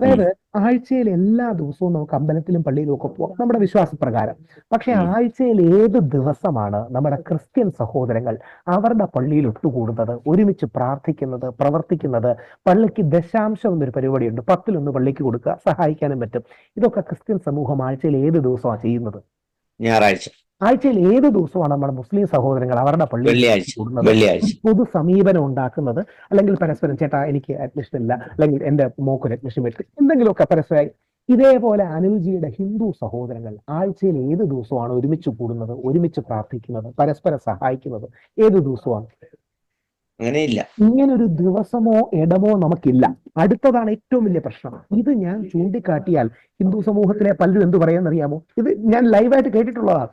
അതായത് ആഴ്ചയിൽ എല്ലാ ദിവസവും നമുക്ക് അമ്പലത്തിലും പള്ളിയിലും ഒക്കെ പോകാം. നമ്മുടെ വിശ്വാസപ്രകാരം. പക്ഷെ ആഴ്ചയിൽ ഏത് ദിവസമാണ് നമ്മുടെ ക്രിസ്ത്യൻ സഹോദരങ്ങൾ അവരുടെ പള്ളിയിൽ ഒത്തുകൂടുന്നത്? ഒരുമിച്ച് പ്രാർത്ഥിക്കുന്നത് പ്രവർത്തിക്കുന്നത്? പള്ളിക്ക് ദശാംശം എന്നൊരു പരിപാടിയുണ്ട്. പത്തിലൊന്ന് പള്ളിക്ക് കൊടുക്കുക സഹായിക്കാനും പറ്റും. ഇതൊക്കെ ക്രിസ്ത്യൻ സമൂഹം ആഴ്ചയിൽ ഏത് ദിവസമാണ് ചെയ്യുന്നത്? ഞായറാഴ്ച. ആഴ്ചയിൽ ഏത് ദിവസമാണ് നമ്മുടെ മുസ്ലിം സഹോദരങ്ങൾ അവരുടെ പള്ളി കൂടുന്നത്? പൊതു സമീപനം ഉണ്ടാക്കുന്നത് അല്ലെങ്കിൽ പരസ്പരം ചേട്ടാ എനിക്ക് അഡ്മിഷൻ ഇല്ല അല്ലെങ്കിൽ എന്റെ മോക്കൊരു അഡ്മിഷൻ വരുത്തി എന്തെങ്കിലുമൊക്കെ പരസ്പരമായി ഇതേപോലെ അനിൽജിയുടെ ഹിന്ദു സഹോദരങ്ങൾ ആഴ്ചയിൽ ഏത് ദിവസമാണ് ഒരുമിച്ച് കൂടുന്നത് ഒരുമിച്ച് പ്രാർത്ഥിക്കുന്നത് പരസ്പരം സഹായിക്കുന്നത്? ഏത് ദിവസമാണ്? അങ്ങനെയില്ല. ഇങ്ങനെ ഒരു ദിവസമോ ഇടമോ നമുക്കില്ല. അടുത്തതാണ് ഏറ്റവും വലിയ പ്രശ്നം. ഇത് ഞാൻ ചൂണ്ടിക്കാട്ടിയാൽ ഹിന്ദു സമൂഹത്തിലെ പലരും എന്ത് പറയാന്നറിയാമോ ഇത് ഞാൻ ലൈവായിട്ട് കേട്ടിട്ടുള്ളതാണ്.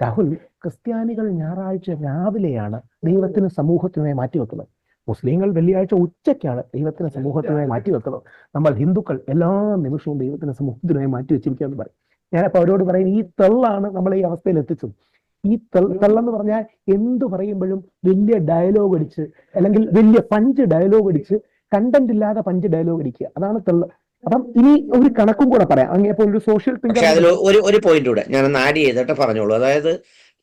രാഹുൽ ക്രിസ്ത്യാനികൾ ഞായറാഴ്ച രാവിലെയാണ് ദൈവത്തിന് സമൂഹത്തിനുമായി മാറ്റിവെക്കുന്നത്. മുസ്ലിങ്ങൾ വെള്ളിയാഴ്ച ഉച്ചയ്ക്കാണ് ദൈവത്തിന് സമൂഹത്തിനുമായി മാറ്റിവെക്കുന്നത്. നമ്മൾ ഹിന്ദുക്കൾ എല്ലാ നിമിഷവും ദൈവത്തിന് സമൂഹത്തിനുമായി മാറ്റിവെച്ചിരിക്കുക എന്ന് പറയും. ഞാനപ്പോൾ അവരോട് പറയും ഈ തള്ളാണ് നമ്മളെ ഈ അവസ്ഥയിൽ എത്തിച്ചത്. ഈ തെള്ളെന്ന് പറഞ്ഞാൽ എന്ത് പറയുമ്പോഴും വലിയ ഡയലോഗ് അടിച്ച് അല്ലെങ്കിൽ വലിയ പഞ്ച് ഡയലോഗ് അടിച്ച് കണ്ടന്റ് ഇല്ലാതെ പഞ്ച് ഡയലോഗ് അടിക്കുക. അതാണ് തെള്ള് അപ്പം ഇനി ഒരു കണക്കും കൂടെ പറയാം. ഒരു സോഷ്യൽ പക്ഷെ അതിൽ ഒരു ഒരു പോയിന്റ് കൂടെ ഞാൻ ആഡ് ചെയ്തിട്ട് പറഞ്ഞോളൂ അതായത്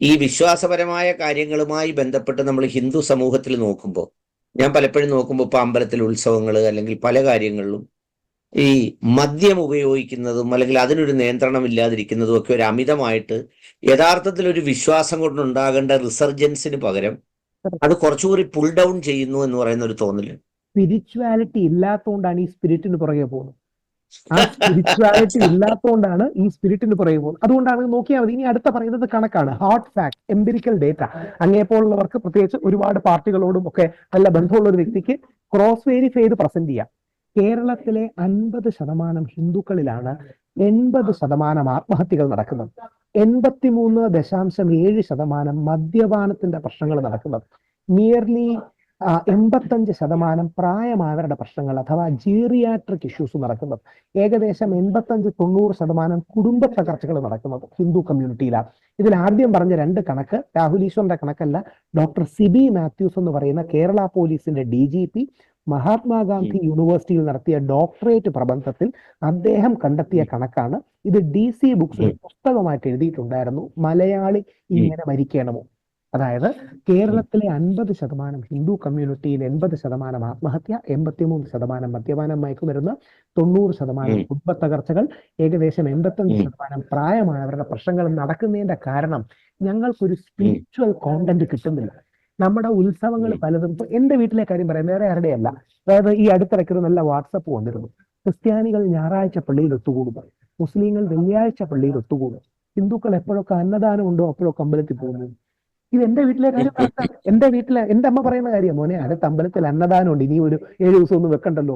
ഈ വിശ്വാസപരമായ കാര്യങ്ങളുമായി ബന്ധപ്പെട്ട് നമ്മൾ ഹിന്ദു സമൂഹത്തിൽ നോക്കുമ്പോൾ ഞാൻ പലപ്പോഴും നോക്കുമ്പോൾ ഇപ്പൊ അമ്പലത്തിൽ ഉത്സവങ്ങൾ അല്ലെങ്കിൽ പല കാര്യങ്ങളിലും ഈ മദ്യം ഉപയോഗിക്കുന്നതും അല്ലെങ്കിൽ അതിനൊരു നിയന്ത്രണം ഇല്ലാതിരിക്കുന്നതും ഒക്കെ ഒരു അമിതമായിട്ട് യഥാർത്ഥത്തിൽ ഒരു വിശ്വാസം കൊണ്ടുണ്ടാകേണ്ട റിസർജൻസിന് പകരം അത് കുറച്ചുകൂടി പുൾ ഡൗൺ ചെയ്യുന്നു എന്ന് പറയുന്ന ഒരു തോന്നൽ. സ്പിരിച്വാലിറ്റി ഇല്ലാത്തതുകൊണ്ടാണ് ഈ സ്പിരിറ്റിന് പുറകെ പോകുന്നത്. ആ സ്പിരിച്വാലിറ്റി ഇല്ലാത്തതുകൊണ്ടാണ് ഈ സ്പിരിറ്റിന് പുറകെ അതുകൊണ്ടാണ് നോക്കിയാൽ മതി. ഇനി അടുത്ത പറയുന്നത് കണക്കാണ്. ഹാർട്ട് ഫാക്ട് എംപിരിക്കൽ ഡേറ്റ അങ്ങേപ്പോലുള്ളവർക്ക് പ്രത്യേകിച്ച് ഒരുപാട് പാർട്ടികളോടും ഒക്കെ നല്ല ബന്ധമുള്ള ഒരു വ്യക്തിക്ക് ക്രോസ് വെരിഫൈ ചെയ്ത് പ്രസന്റ് ചെയ്യാം. കേരളത്തിലെ അൻപത് ശതമാനം ഹിന്ദുക്കളിലാണ് എൺപത് ശതമാനം ആത്മഹത്യകൾ നടക്കുന്നത്. എൺപത്തിമൂന്ന് ദശാംശം ഏഴ് ശതമാനം മദ്യപാനത്തിന്റെ പ്രശ്നങ്ങൾ നടക്കുന്നത്. നിയർലി എൺപത്തഞ്ച് ശതമാനം പ്രായമായവരുടെ പ്രശ്നങ്ങൾ അഥവാ ജീറിയാട്രിക് ഇഷ്യൂസ് നടക്കുന്നത്. ഏകദേശം എൺപത്തഞ്ച് തൊണ്ണൂറ് ശതമാനം കുടുംബ തകർച്ചകൾ നടക്കുന്നത് ഹിന്ദു കമ്മ്യൂണിറ്റിയിലാണ് ഇതിൽ ആദ്യം പറഞ്ഞ രണ്ട് കണക്ക് രാഹുൽ ഈശ്വറിന്റെ കണക്കല്ല ഡോക്ടർ സിബി മാത്യൂസ് എന്ന് പറയുന്ന കേരള പോലീസിന്റെ ഡി ജി പി മഹാത്മാഗാന്ധി യൂണിവേഴ്സിറ്റിയിൽ നടത്തിയ ഡോക്ടറേറ്റ് പ്രബന്ധത്തിൽ അദ്ദേഹം കണ്ടെത്തിയ കണക്കാണ്. ഇത് ഡി സി ബുക്സിൽ പുസ്തകമായിട്ട് എഴുതിയിട്ടുണ്ടായിരുന്നു. മലയാളി ഇങ്ങനെ മരിക്കണമോ? അതായത് കേരളത്തിലെ അൻപത് ശതമാനം ഹിന്ദു കമ്മ്യൂണിറ്റിയിൽ എൺപത് ശതമാനം ആത്മഹത്യ എൺപത്തിമൂന്ന് ശതമാനം മദ്യപാനം മയക്കുമരുന്ന് തൊണ്ണൂറ് ശതമാനം. കുടുംബ തകർച്ചകൾ ഏകദേശം എൺപത്തഞ്ച്. ശതമാനം പ്രായമായവരുടെ പ്രശ്നങ്ങൾ നടക്കുന്നതിന്റെ കാരണം ഞങ്ങൾക്കൊരു സ്പിരിച്വൽ കോണ്ടന്റ് കിട്ടുന്നില്ല. നമ്മുടെ ഉത്സവങ്ങൾ. പലതും ഇപ്പൊ എന്റെ വീട്ടിലെ കാര്യം പറയാം വേറെ ആരുടെയല്ല അതായത് ഈ അടുത്തിടയ്ക്ക് ഒരു നല്ല വാട്സപ്പ് വന്നിരുന്നു. ക്രിസ്ത്യാനികൾ ഞായറാഴ്ച പള്ളിയിൽ ഒത്തുകൂടും മുസ്ലിങ്ങൾ വെള്ളിയാഴ്ച പള്ളിയിൽ ഒത്തുകൂടും ഹിന്ദുക്കൾ എപ്പോഴൊക്കെ അന്നദാനം ഉണ്ടോ അപ്പോഴൊക്കെ അമ്പലത്തിൽ പോകുന്നു. ഇത് എന്റെ വീട്ടിലെ കാര്യം എന്റെ വീട്ടിലെ എന്റെ അമ്മ പറയുന്ന കാര്യം മോനെ അടുത്ത അമ്പലത്തിൽ അന്നദാനം ഉണ്ട് ഇനി ഒരു ഏഴ് ദിവസം ഒന്നും വെക്കണ്ടല്ലോ.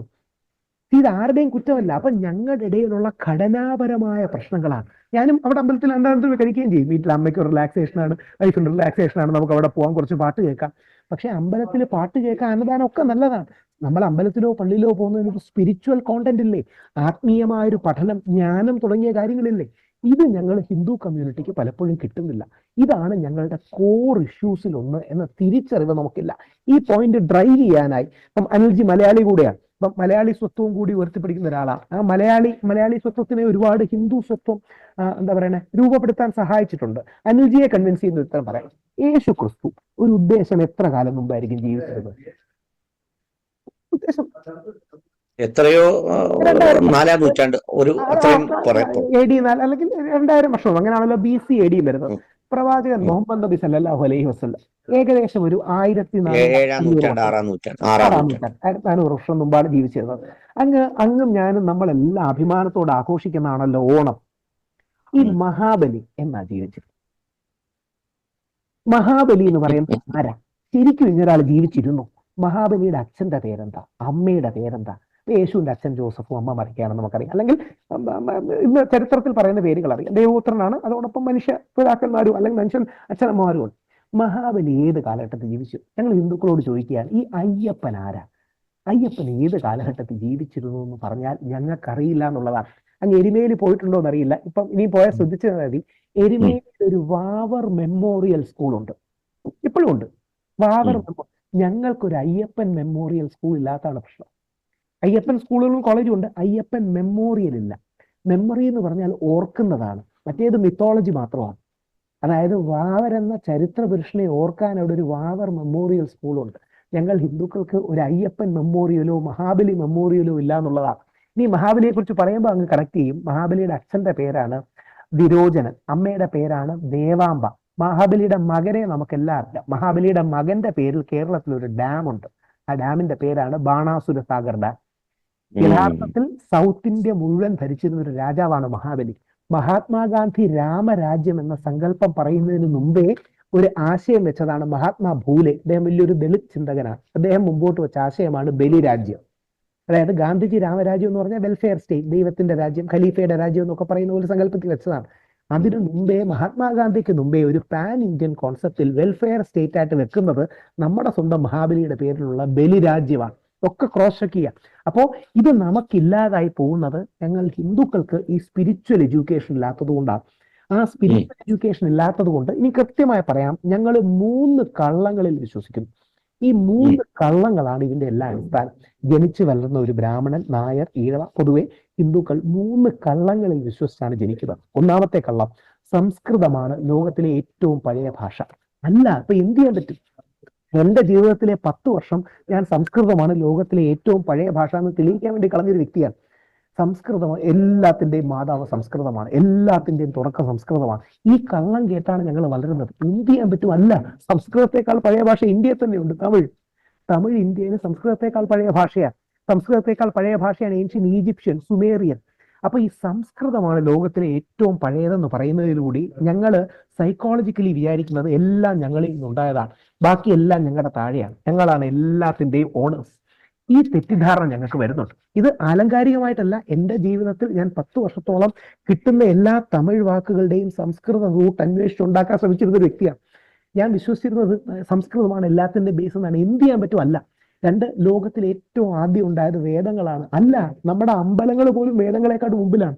ഇത് ആരുടെയും കുറ്റമല്ല. അപ്പൊ ഞങ്ങളുടെ ഇടയിലുള്ള ഘടനാപരമായ പ്രശ്നങ്ങളാണ്. ഞാനും അവിടെ അമ്പലത്തിൽ അന്നദാനത്തിൽ കഴിക്കുകയും ചെയ്യും. വീട്ടിൽ അമ്മയ്ക്ക് റിലാക്സേഷൻ ആണ് വൈഫിന് റിലാക്സേഷൻ ആണ് നമുക്ക് അവിടെ പോകാൻ കുറച്ച് പാട്ട് കേൾക്കാം. പക്ഷെ അമ്പലത്തിൽ പാട്ട് കേൾക്കാൻ അന്നദാനം ഒക്കെ നല്ലതാണ്. നമ്മൾ അമ്പലത്തിലോ പള്ളിയിലോ പോകുന്നതിന് ഒരു സ്പിരിച്വൽ കോണ്ടന്റ് ഇല്ലേ? ആത്മീയമായ ഒരു പഠനം ജ്ഞാനം തുടങ്ങിയ കാര്യങ്ങളില്ലേ? ഇത് ഞങ്ങൾ ഹിന്ദു കമ്മ്യൂണിറ്റിക്ക് പലപ്പോഴും കിട്ടുന്നില്ല. ഇതാണ് ഞങ്ങളുടെ കോർ ഇഷ്യൂസിൽ ഒന്ന് എന്ന തിരിച്ചറിവ് നമുക്കില്ല. ഈ പോയിന്റ് ഡ്രൈവ് ചെയ്യാനായി ഇപ്പം അനിൽജി മലയാളി കൂടെയാണ്. ഇപ്പം മലയാളി സ്വത്വവും കൂടി ഉയർത്തിപ്പിടിക്കുന്ന ഒരാളാണ്. ആ മലയാളി മലയാളി സ്വത്വത്തിനെ ഒരുപാട് ഹിന്ദു സ്വത്വം എന്താ പറയണേ രൂപപ്പെടുത്താൻ സഹായിച്ചിട്ടുണ്ട്. അനിൽജിയെ കൺവിൻസ് ചെയ്യുന്ന ഉത്തരം പറയാം. യേശു ക്രിസ്തു ഒരു ഉദ്ദേശം എത്ര കാലം മുമ്പായിരിക്കും ജീവിച്ചിരുന്നത്? എത്രയോ നാലാം നൂറ്റാണ്ട്. ഒരു അത്രയും പുറ- എ ഡി നാല് അല്ലെങ്കിൽ രണ്ടായിരം വർഷം. അങ്ങനെയാണല്ലോ ബി സി എ വരുന്നത്. പ്രവാചകൻ മുഹമ്മദ് നബി സല്ലാഹു അലൈഹി വസല്ലം. ഏകദേശം ഒരു ആയിരത്തി ഏ- ഏഴാം നൂറ്റാണ്ട് ആറാം നൂറ്റാണ്ട് ആറാം ആറാം നൂറ്റാണ്ട്. നൂറ്റാണ്ട്. ആയിരത്തി നാനൂറ് വർഷം മുമ്പാണ് ജീവിച്ചിരുന്നത്. അങ്ങ് അങ്ങും ഞാനും നമ്മളെല്ലാം അഭിമാനത്തോടെ ആഘോഷിക്കുന്നതാണല്ലോ ഓണം. ഈ മഹാബലി എന്നാ ജീവിച്ചത് മഹാബലി എന്ന് പറയുന്നത് ആരാ? ശരിക്കും ഇങ്ങനൊരാൾ ജീവിച്ചിരുന്നു. മഹാബലിയുടെ അച്ഛന്റെ പേരെന്താ? അമ്മയുടെ പേരെന്താ? യേശുവിന്റെ അച്ഛൻ ജോസഫും അമ്മ മറിക്കുകയാണെന്ന് നമുക്കറിയാം. അല്ലെങ്കിൽ ഇന്ന് ചരിത്രത്തിൽ പറയുന്ന പേരുകൾ അറിയാം ദൈവപുത്രനാണ് അതോടൊപ്പം മനുഷ്യ പിതാക്കന്മാരും അല്ലെങ്കിൽ മനുഷ്യൻ അച്ഛനമ്മമാരും ഉണ്ട്. മഹാബലി ഏത് കാലഘട്ടത്തിൽ ജീവിച്ചു? ഞങ്ങൾ ഹിന്ദുക്കളോട് ചോദിക്കുകയാണ് ഈ അയ്യപ്പൻ ആരാ? അയ്യപ്പൻ ഏത് കാലഘട്ടത്തിൽ ജീവിച്ചിരുന്നു എന്ന് പറഞ്ഞാൽ ഞങ്ങൾക്കറിയില്ല എന്നുള്ളതാണ്. അങ്ങ് എരുമേലി പോയിട്ടുണ്ടോ എന്നറിയില്ല. ഇപ്പം ഇനി പോയാൽ ശ്രദ്ധിച്ചു മതി. എരുമേലിയിൽ ഒരു വാവർ മെമ്മോറിയൽ സ്കൂൾ ഉണ്ട് ഇപ്പോഴും ഉണ്ട്. വാവർ ഉം. ഞങ്ങൾക്കൊരു അയ്യപ്പൻ മെമ്മോറിയൽ സ്കൂൾ ഇല്ലാത്തതാണ് പ്രശ്നം. അയ്യപ്പൻ സ്കൂളുകളും കോളേജും ഉണ്ട്. അയ്യപ്പൻ മെമ്മോറിയൽ ഇല്ല. മെമ്മറി എന്ന് പറഞ്ഞാൽ ഓർക്കുന്നതാണ്. മറ്റേത് മിത്തോളജി മാത്രമാണ്. അതായത് വാവർ എന്ന ചരിത്ര പുരുഷനെ ഓർക്കാൻ അവിടെ ഒരു വാവർ മെമ്മോറിയൽ സ്കൂളുണ്ട് ഞങ്ങൾ ഹിന്ദുക്കൾക്ക് ഒരു അയ്യപ്പൻ മെമ്മോറിയലോ മഹാബലി മെമ്മോറിയലോ ഇല്ല എന്നുള്ളതാണ്. ഇനി മഹാബലിയെ കുറിച്ച് പറയുമ്പോൾ അങ്ങ് കണക്ട് ചെയ്യും. മഹാബലിയുടെ അച്ഛന്റെ പേരാണ് വിരോചനൻ. അമ്മയുടെ പേരാണ് ദേവാംബ. മഹാബലിയുടെ മകനെ നമുക്കെല്ലാം അറിയാം മഹാബലിയുടെ മകന്റെ പേരിൽ കേരളത്തിൽ ഒരു ഡാം ഉണ്ട് ആ ഡാമിന്റെ പേരാണ് ബാണാസുര സാഗർ ഡാം. യഥാർത്ഥത്തിൽ സൗത്ത് ഇന്ത്യ മുഴുവൻ ഭരിച്ചിരുന്ന ഒരു രാജാവാണ് മഹാബലി. മഹാത്മാഗാന്ധി രാമരാജ്യം എന്ന സങ്കല്പം പറയുന്നതിന് മുമ്പേ ഒരു ആശയം വെച്ചതാണ് മഹാത്മാ ഭൂലെ. അദ്ദേഹം വലിയൊരു ദളിത് ചിന്തകനാണ്. അദ്ദേഹം മുമ്പോട്ട് വെച്ച ആശയമാണ് ബലിരാജ്യം. അതായത് ഗാന്ധിജി രാമരാജ്യം എന്ന് പറഞ്ഞാൽ വെൽഫെയർ സ്റ്റേറ്റ് ദൈവത്തിന്റെ രാജ്യം ഖലീഫയുടെ രാജ്യം എന്നൊക്കെ പറയുന്ന പോലെ സങ്കല്പത്തിൽ വെച്ചതാണ്. അതിനു മുമ്പേ മഹാത്മാഗാന്ധിക്ക് മുമ്പേ ഒരു പാൻ ഇന്ത്യൻ കോൺസെപ്റ്റിൽ വെൽഫെയർ സ്റ്റേറ്റ് ആയിട്ട് വെക്കുന്നത് നമ്മുടെ സ്വന്തം മഹാബലിയുടെ പേരിലുള്ള ബലിരാജ്യമാണ്. ഒക്കെ ക്രോസ് ചെക്ക് ചെയ്യാം അപ്പോൾ ഇത് നമുക്കില്ലാതായി പോകുന്നത് ഞങ്ങൾ ഹിന്ദുക്കൾക്ക് ഈ സ്പിരിച്വൽ എഡ്യൂക്കേഷൻ ഇല്ലാത്തത് കൊണ്ടാണ് ആ സ്പിരിച്വൽ എഡ്യൂക്കേഷൻ ഇല്ലാത്തത് കൊണ്ട് ഇനി കൃത്യമായി പറയാം ഞങ്ങൾ മൂന്ന് കള്ളങ്ങളിൽ വിശ്വസിക്കുന്നു. ഈ മൂന്ന് കള്ളങ്ങളാണ് ഇതിന്റെ എല്ലാ അടിസ്ഥാനം. ജനിച്ചു വളർന്ന ഒരു ബ്രാഹ്മണൻ നായർ ഈഴവ പൊതുവെ ഹിന്ദുക്കൾ മൂന്ന് കള്ളങ്ങളിൽ വിശ്വസിച്ചാണ് ജനിക്കുന്നത്. ഒന്നാമത്തെ കള്ളം സംസ്കൃതമാണ് ലോകത്തിലെ ഏറ്റവും പഴയ ഭാഷ. അല്ല ഇപ്പൊ എന്ത് ചെയ്യാൻ പറ്റും? എന്റെ ജീവിതത്തിലെ പത്ത് വർഷം ഞാൻ സംസ്കൃതമാണ് ലോകത്തിലെ ഏറ്റവും പഴയ ഭാഷ എന്ന് തെളിയിക്കാൻ വേണ്ടി കളഞ്ഞൊരു വ്യക്തിയാണ്. സംസ്കൃതം എല്ലാത്തിന്റെയും മാതാവ് സംസ്കൃതമാണ്. എല്ലാത്തിന്റെയും തുടക്കം സംസ്കൃതമാണ്. ഈ കള്ളം കേട്ടാണ് ഞങ്ങൾ വളരുന്നത്. എന്ത് ചെയ്യാൻ പറ്റും? അല്ല സംസ്കൃതത്തെക്കാൾ പഴയ ഭാഷ ഇന്ത്യയിൽ തന്നെയുണ്ട്. തമിഴ്. തമിഴ് ഇന്ത്യയിൽ സംസ്കൃതത്തെക്കാൾ പഴയ ഭാഷയാണ് സംസ്കൃതത്തെക്കാൾ പഴയ ഭാഷയാണ് ഏൻഷ്യൻ ഈജിപ്ഷ്യൻ സുമേറിയൻ അപ്പൊ ഈ സംസ്കൃതമാണ് ലോകത്തിലെ ഏറ്റവും പഴയതെന്ന് പറയുന്നതിലൂടെ ഞങ്ങൾ സൈക്കോളജിക്കലി വിചാരിക്കുന്നത് എല്ലാം ഞങ്ങളിൽ നിന്നുണ്ടായതാണ്. ബാക്കിയെല്ലാം ഞങ്ങളുടെ താഴെയാണ്. ഞങ്ങളാണ് എല്ലാത്തിന്റെയും ഓണേഴ്സ് ഈ തെറ്റിദ്ധാരണ ഞങ്ങൾക്ക് വരുന്നുണ്ട്. ഇത് ആലങ്കാരികമായിട്ടല്ല എന്റെ ജീവിതത്തിൽ ഞാൻ പത്ത് വർഷത്തോളം കിട്ടുന്ന എല്ലാ തമിഴ് വാക്കുകളുടെയും സംസ്കൃത റൂട്ട് അന്വേഷിച്ച് ഉണ്ടാക്കാൻ ശ്രമിച്ചിരുന്ന ഒരു വ്യക്തിയാണ്. ഞാൻ വിശ്വസിച്ചിരുന്നത് സംസ്കൃതമാണ് എല്ലാത്തിന്റെ ബേസ് എന്നാണ്. എന്ത് ചെയ്യാൻ പറ്റും? അല്ല. രണ്ട് ലോകത്തിൽ ഏറ്റവും ആദ്യം ഉണ്ടായത് വേദങ്ങളാണ്. അല്ല നമ്മുടെ അമ്പലങ്ങൾ പോലും വേദങ്ങളെക്കാട്ട് മുമ്പിലാണ്.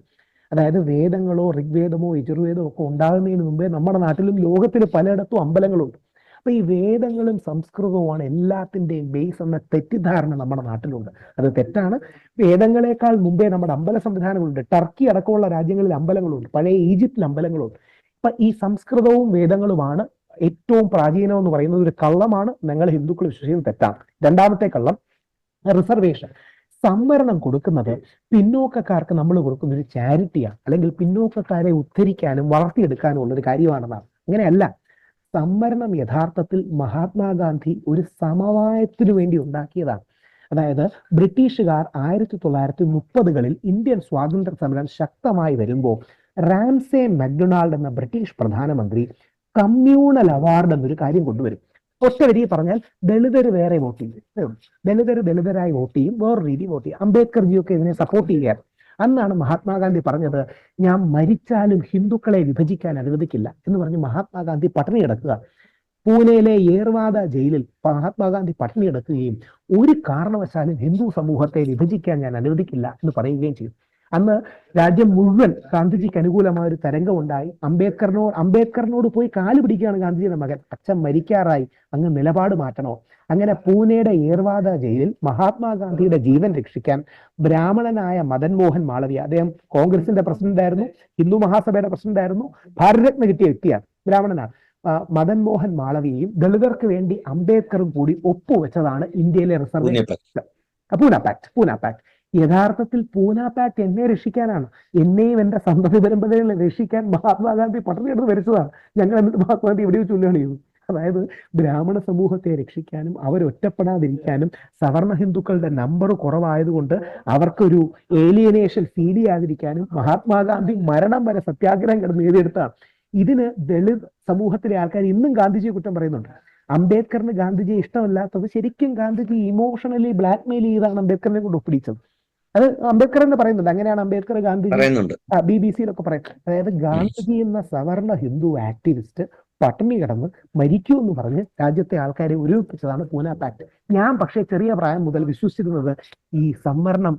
അതായത് വേദങ്ങളോ ഋഗ്വേദമോ യജുർവേദമോ ഒക്കെ ഉണ്ടാകുന്നതിന് മുമ്പേ നമ്മുടെ നാട്ടിലും ലോകത്തിൽ പലയിടത്തും അമ്പലങ്ങളുണ്ട്. അപ്പൊ ഈ വേദങ്ങളും സംസ്കൃതവുമാണ് എല്ലാത്തിന്റെയും ബേസ് എന്ന തെറ്റിദ്ധാരണ നമ്മുടെ നാട്ടിലുണ്ട്. അത് തെറ്റാണ്. വേദങ്ങളെക്കാൾ മുമ്പേ നമ്മുടെ അമ്പല സംവിധാനങ്ങളുണ്ട്. ടർക്കി അടക്കമുള്ള രാജ്യങ്ങളിൽ അമ്പലങ്ങളുണ്ട്. പഴയ ഈജിപ്തിൽ അമ്പലങ്ങളുണ്ട്. ഇപ്പൊ ഈ സംസ്കൃതവും വേദങ്ങളുമാണ് ഏറ്റവും പ്രാചീനം എന്ന് പറയുന്നത് ഒരു കള്ളമാണ്. ഞങ്ങൾ ഹിന്ദുക്കൾ വിശ്വസിക്കുന്നത് തെറ്റാണ്. രണ്ടാമത്തെ കള്ളം റിസർവേഷൻ സംവരണം കൊടുക്കുന്നത് പിന്നോക്കക്കാർക്ക് നമ്മൾ കൊടുക്കുന്ന ഒരു ചാരിറ്റിയാണ് അല്ലെങ്കിൽ പിന്നോക്കക്കാരെ ഉദ്ധരിക്കാനും വളർത്തിയെടുക്കാനും ഉള്ള ഒരു കാര്യമാണെന്നാണ്. അങ്ങനെയല്ല. സംവരണം യഥാർത്ഥത്തിൽ മഹാത്മാഗാന്ധി ഒരു സമവായത്തിനു വേണ്ടി ഉണ്ടാക്കിയതാണ്. അതായത് ബ്രിട്ടീഷുകാർ ആയിരത്തി തൊള്ളായിരത്തി മുപ്പതുകളിൽ ഇന്ത്യൻ സ്വാതന്ത്ര്യ സമരം ശക്തമായി വരുമ്പോൾ റാംസെ മക്ഡൊണാൾഡ് എന്ന ബ്രിട്ടീഷ് പ്രധാനമന്ത്രി കമ്മ്യൂണൽ അവാർഡ് എന്നൊരു കാര്യം കൊണ്ടുവരും. ഒറ്റ വരി പറഞ്ഞാൽ ദളിതർ വേറെ വോട്ട് ചെയ്യും. ദളിതർ ദളിതരായി വോട്ട് ചെയ്യും. വേറെ രീതി വോട്ട് ചെയ്യും. അംബേദ്കർജിയൊക്കെ ഇതിനെ സപ്പോർട്ട് ചെയ്യാറ് അന്നാണ് മഹാത്മാഗാന്ധി പറഞ്ഞത് ഞാൻ മരിച്ചാലും ഹിന്ദുക്കളെ വിഭജിക്കാൻ അനുവദിക്കില്ല എന്ന് പറഞ്ഞ് മഹാത്മാഗാന്ധി പട്ടിണി കിടക്കുക. പൂനെയിലെ ഏർവാദ ജയിലിൽ മഹാത്മാഗാന്ധി പട്ടിണി കിടക്കുകയും ഒരു കാരണവശാലും ഹിന്ദു സമൂഹത്തെ വിഭജിക്കാൻ ഞാൻ അനുവദിക്കില്ല എന്ന് പറയുകയും ചെയ്തു അന്ന് രാജ്യം മുഴുവൻ ഗാന്ധിജിക്ക് അനുകൂലമായ ഒരു തരംഗം ഉണ്ടായി അംബേദ്കറിനോട് അംബേദ്കറിനോട് പോയി കാൽ പിടിക്കുകയാണ് ഗാന്ധിജിയുടെ മകൻ. അച്ഛൻ മരിക്കാറായി. അങ്ങ് നിലപാട് മാറ്റണോ? അങ്ങനെ പൂനെയുടെ ഏർവാദ ജയിലിൽ മഹാത്മാഗാന്ധിയുടെ ജീവൻ രക്ഷിക്കാൻ ബ്രാഹ്മണനായ മദൻ മോഹൻ മാളവിയ അദ്ദേഹം കോൺഗ്രസിന്റെ പ്രസിഡന്റ് ആയിരുന്നു ഹിന്ദു മഹാസഭയുടെ പ്രസിഡന്റ് ആയിരുന്നു ഭാരതരത്ന കിട്ടിയ വ്യക്തിയാണ് ബ്രാഹ്മണനാണ്. മദൻ മോഹൻ മാളവിയയും ദളിതർക്ക് വേണ്ടി അംബേദ്കറും കൂടി ഒപ്പുവെച്ചതാണ് ഇന്ത്യയിലെ reservation Poona pact Poona pact യഥാർത്ഥത്തിൽ പൂന എന്നെ രക്ഷിക്കാനാണ്. എന്നെയും എന്റെ സന്തതി പരമ്പരകളെ രക്ഷിക്കാൻ മഹാത്മാഗാന്ധി പട്ടണിയെടുത്ത് വരച്ചതാണ് ഞങ്ങൾ എന്നിട്ട് മഹാത്മാഗാന്ധി ഇവിടെ വെച്ച് ഉള്ളിയാണ് ചെയ്തത്. അതായത് ബ്രാഹ്മണ സമൂഹത്തെ രക്ഷിക്കാനും അവരൊറ്റപ്പെടാതിരിക്കാനും സവർണ ഹിന്ദുക്കളുടെ നമ്പർ കുറവായതുകൊണ്ട് അവർക്കൊരു ഏലിയനേഷൻ ഫീൽ ചെയ്യാതിരിക്കാനും മഹാത്മാഗാന്ധി മരണം വരെ സത്യാഗ്രഹം കിടന്ന് നേടിയെടുത്താണ് ഇതിന് ദളിത് സമൂഹത്തിലെ ആൾക്കാർ ഇന്നും ഗാന്ധിജിയെ കുറ്റം പറയുന്നുണ്ട്. അംബേദ്കറിന് ഗാന്ധിജിയെ ഇഷ്ടമല്ലാത്തത് ശരിക്കും ഗാന്ധിജി ഇമോഷണലി ബ്ലാക്ക്മെയിൽ ചെയ്താണ് അംബേദ്കറിനെ കൊണ്ട് ഒപ്പിടിച്ചത്. അത് അംബേദ്കർ എന്ന് പറയുന്നുണ്ട്. അങ്ങനെയാണ് അംബേദ്കർ ഗാന്ധിജി ബി ബി സിയിലൊക്കെ പറയുന്നത് അതായത് ഗാന്ധിജി എന്ന സവർണ ഹിന്ദു ആക്ടിവിസ്റ്റ് പട്ടിണി കിടന്ന് മരിക്കൂ എന്ന് പറഞ്ഞ് രാജ്യത്തെ ആൾക്കാരെ ഒരുമിപ്പിച്ചതാണ് പൂന പാക്ട് ഞാൻ പക്ഷേ ചെറിയ പ്രായം മുതൽ വിശ്വസിച്ചിരുന്നത് ഈ സംവരണം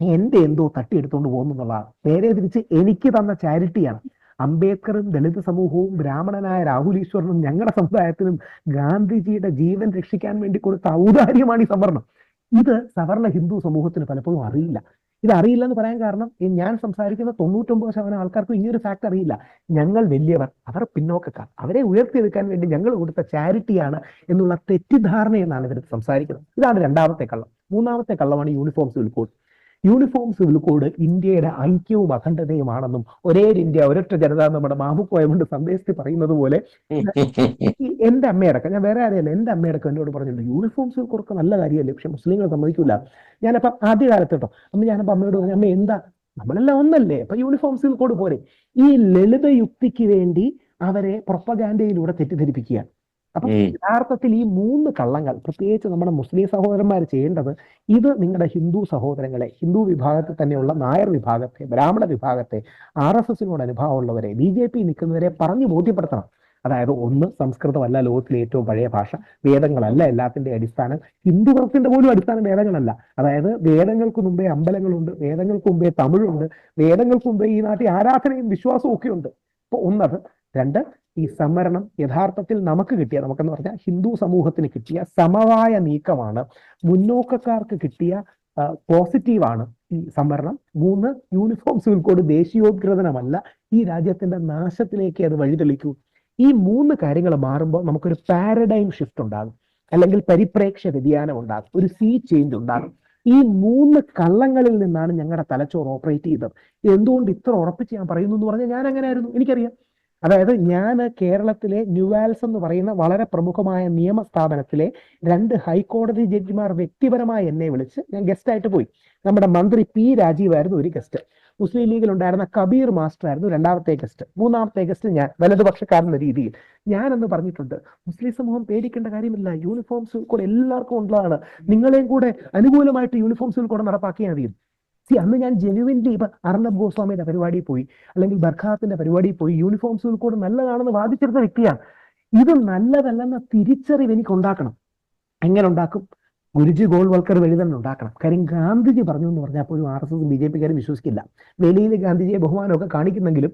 എന്റെ എന്തോ തട്ടിയെടുത്തുകൊണ്ട് പോകുന്നു എന്നുള്ളതാണ്. നേരെ തിരിച്ച് എനിക്ക് തന്ന ചാരിറ്റിയാണ്. അംബേദ്കറും ദളിത് സമൂഹവും ബ്രാഹ്മണനായ രാഹുൽ ഈശ്വറിനും ഞങ്ങളുടെ സമുദായത്തിനും ഗാന്ധിജിയുടെ ജീവൻ രക്ഷിക്കാൻ വേണ്ടി കൊടുത്ത ഔദാര്യമാണ് ഈ സംവരണം. ഇത് സവർണ ഹിന്ദു സമൂഹത്തിന് പലപ്പോഴും അറിയില്ല. ഇത് അറിയില്ല എന്ന് പറയാൻ കാരണം ഈ ഞാൻ സംസാരിക്കുന്ന തൊണ്ണൂറ്റൊമ്പത് ശതമാനം ആൾക്കാർക്കും ഇനിയൊരു ഫാക്ട് അറിയില്ല. ഞങ്ങൾ വലിയവർ അവർ പിന്നോക്കക്കാർ. അവരെ ഉയർത്തിയെടുക്കാൻ വേണ്ടി ഞങ്ങൾ കൊടുത്ത ചാരിറ്റിയാണ് എന്നുള്ള തെറ്റിദ്ധാരണ എന്നാണ് ഇവർ സംസാരിക്കുന്നത്. ഇതാണ് രണ്ടാമത്തെ കള്ളം. മൂന്നാമത്തെ കള്ളമാണ് uniforms civil uniform civil code ഇന്ത്യയുടെ ഐക്യവും അഖണ്ഡതയുമാണെന്നും ഒരേ ഇന്ത്യ ഒരൊറ്റ ജനത നമ്മുടെ മാമുക്കോയ കൊണ്ട് സന്ദേശത്തിൽ പറയുന്നത് പോലെ എന്റെ അമ്മയടക്കം ഞാൻ വേറെ ആരെയല്ല എന്റെ അമ്മയടക്കം എന്നോട് പറഞ്ഞിട്ടുണ്ട്. യൂണിഫോം സിവിൽ കോഡൊക്കെ നല്ല കാര്യമല്ലേ? പക്ഷെ മുസ്ലിങ്ങൾ സമ്മതിക്കില്ല ഞാനപ്പം ആദ്യ കാലത്ത് കേട്ടോ അമ്മ ഞാനപ്പം അമ്മയോട് പറഞ്ഞു അമ്മ എന്താ? നമ്മളെല്ലാം ഒന്നല്ലേ? അപ്പൊ യൂണിഫോം സിവിൽ കോഡ് പോരെ ഈ ലളിത യുക്തിക്ക് വേണ്ടി അവരെ പ്രൊപ്പഗാൻഡയിലൂടെ തെറ്റിദ്ധരിപ്പിക്കുകയാണ്. അപ്പൊ. യഥാർത്ഥത്തിൽ ഈ മൂന്ന് കള്ളങ്ങൾ പ്രത്യേകിച്ച് നമ്മുടെ മുസ്ലിം സഹോദരന്മാർ ചെയ്യേണ്ടത് ഇത് നിങ്ങളുടെ ഹിന്ദു സഹോദരങ്ങളെ ഹിന്ദു വിഭാഗത്തിൽ തന്നെയുള്ള നായർ വിഭാഗത്തെ ബ്രാഹ്മണ വിഭാഗത്തെ ആർ എസ് എസിനോട് അനുഭവമുള്ളവരെ ബി ജെ പി നിൽക്കുന്നവരെ പറഞ്ഞു ബോധ്യപ്പെടുത്തണം. അതായത് ഒന്ന് സംസ്കൃതമല്ല ലോകത്തിലെ ഏറ്റവും പഴയ ഭാഷ വേദങ്ങളല്ല എല്ലാത്തിന്റെ അടിസ്ഥാനം. ഹിന്ദു മതത്തിന്റെ പോലും അടിസ്ഥാനം വേദങ്ങളല്ല. അതായത് വേദങ്ങൾക്ക് മുമ്പേ അമ്പലങ്ങളുണ്ട് വേദങ്ങൾക്ക് മുമ്പേ തമിഴുണ്ട് വേദങ്ങൾക്ക് മുമ്പേ ഈ നാട്ടിൽ ആരാധനയും വിശ്വാസവും ഒക്കെ ഉണ്ട് അപ്പൊ ഒന്നത്. രണ്ട് ഈ സംവരണം യഥാർത്ഥത്തിൽ നമുക്ക് കിട്ടിയ നമുക്കെന്ന് പറഞ്ഞാൽ ഹിന്ദു സമൂഹത്തിന് കിട്ടിയ സമവായ നീക്കമാണ്. മുന്നോക്കക്കാർക്ക് കിട്ടിയ പോസിറ്റീവാണ് ഈ സംവരണം. മൂന്ന് യൂണിഫോം സിവിൽ കോഡ് ദേശീയോദ്ഗ്രഥനമല്ല ഈ രാജ്യത്തിന്റെ നാശത്തിലേക്ക് അത് വഴിതെളിക്കൂ. ഈ മൂന്ന് കാര്യങ്ങൾ മാറുമ്പോൾ നമുക്കൊരു പാരഡൈം ഷിഫ്റ്റ് ഉണ്ടാകും. അല്ലെങ്കിൽ പരിപ്രേക്ഷ്യ വ്യതിയാനം ഉണ്ടാകും. ഒരു സീ ചേഞ്ച് ഉണ്ടാകും. ഈ മൂന്ന് കള്ളങ്ങളിൽ നിന്നാണ് ഞങ്ങളുടെ തലച്ചോറ് ഓപ്പറേറ്റ് ചെയ്തത്. എന്തുകൊണ്ട് ഇത്ര ഉറപ്പിച്ച് ഞാൻ പറയുന്നു എന്ന് പറഞ്ഞാൽ ഞാൻ അങ്ങനെ ആയിരുന്നു എനിക്കറിയാം. അതായത് ഞാൻ കേരളത്തിലെ ന്യൂവാൽസ് എന്ന് പറയുന്ന വളരെ പ്രമുഖമായ നിയമ സ്ഥാപനത്തിലെ രണ്ട് ഹൈക്കോടതി ജഡ്ജിമാർ വ്യക്തിപരമായി എന്നെ വിളിച്ച് ഞാൻ ഗസ്റ്റ് ആയിട്ട് പോയി. നമ്മുടെ മന്ത്രി പി രാജീവായിരുന്നു ഒരു ഗസ്റ്റ് മുസ്ലിം ലീഗിൽ ഉണ്ടായിരുന്ന കബീർ മാസ്റ്റർ ആയിരുന്നു രണ്ടാമത്തെ ഗസ്റ്റ് മൂന്നാമത്തെ ഗസ്റ്റ് ഞാൻ വലതുപക്ഷക്കാരെന്ന രീതിയിൽ. ഞാൻ എന്ന് പറഞ്ഞിട്ടുണ്ട് മുസ്ലിം സമൂഹം പേടിക്കേണ്ട കാര്യമില്ല. യൂണിഫോംസ് കൂടെ എല്ലാവർക്കും ഉള്ളതാണ്. നിങ്ങളെയും കൂടെ അനുകൂലമായിട്ട് യൂണിഫോം കൂടെ നടപ്പാക്കിയാൽ മതി സി അന്ന് ഞാൻ ജെനുവിൻലി ഇപ്പൊ അർണബ് ഗോസ്വാമിയുടെ പരിപാടിയിൽ പോയി. അല്ലെങ്കിൽ ബർഖാത്തിന്റെ പരിപാടിയിൽ പോയി. യൂണിഫോംസ് കോഡ് നല്ലതാണെന്ന് വാദിച്ചെടുത്ത വ്യക്തിയാണ്. ഇത് നല്ലതല്ലെന്ന തിരിച്ചറിവ് എനിക്ക് ഉണ്ടാക്കണം. എങ്ങനെ ഉണ്ടാക്കും? ഗുരുജി ഗോൾവൽക്കർ വഴി തന്നെ ഉണ്ടാക്കണം. കാര്യം ഗാന്ധിജി പറഞ്ഞു എന്ന് പറഞ്ഞാൽ പോലും R S S B J പിക്കാരും വിശ്വസിക്കില്ല. വെളിയിൽ ഗാന്ധിജിയെ ബഹുമാനമൊക്കെ കാണിക്കുന്നെങ്കിലും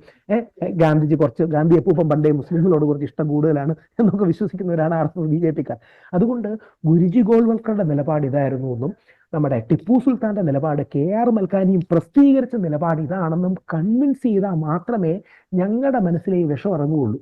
ഗാന്ധിജി കുറച്ച് ഗാന്ധി എപ്പൂപ്പം പണ്ടേ മുസ്ലിങ്ങളോട് കുറച്ച് ഇഷ്ടം കൂടുതലാണ് എന്നൊക്കെ വിശ്വസിക്കുന്നവരാണ് R S S B J പിക്കാർ. അതുകൊണ്ട് ഗുരുജി ഗോൾവൽക്കറുടെ നിലപാട് ഇതായിരുന്നു എന്നും നമ്മുടെ ടിപ്പു സുൽത്താന്റെ നിലപാട് കെ ആർ മൽക്കാനിയും പ്രസിദ്ധീകരിച്ച നിലപാട് ഇതാണെന്നും കൺവിൻസ് ചെയ്താൽ മാത്രമേ ഞങ്ങളുടെ മനസ്സിലെ ഈ വിഷം ഇറങ്ങുകയുള്ളൂ.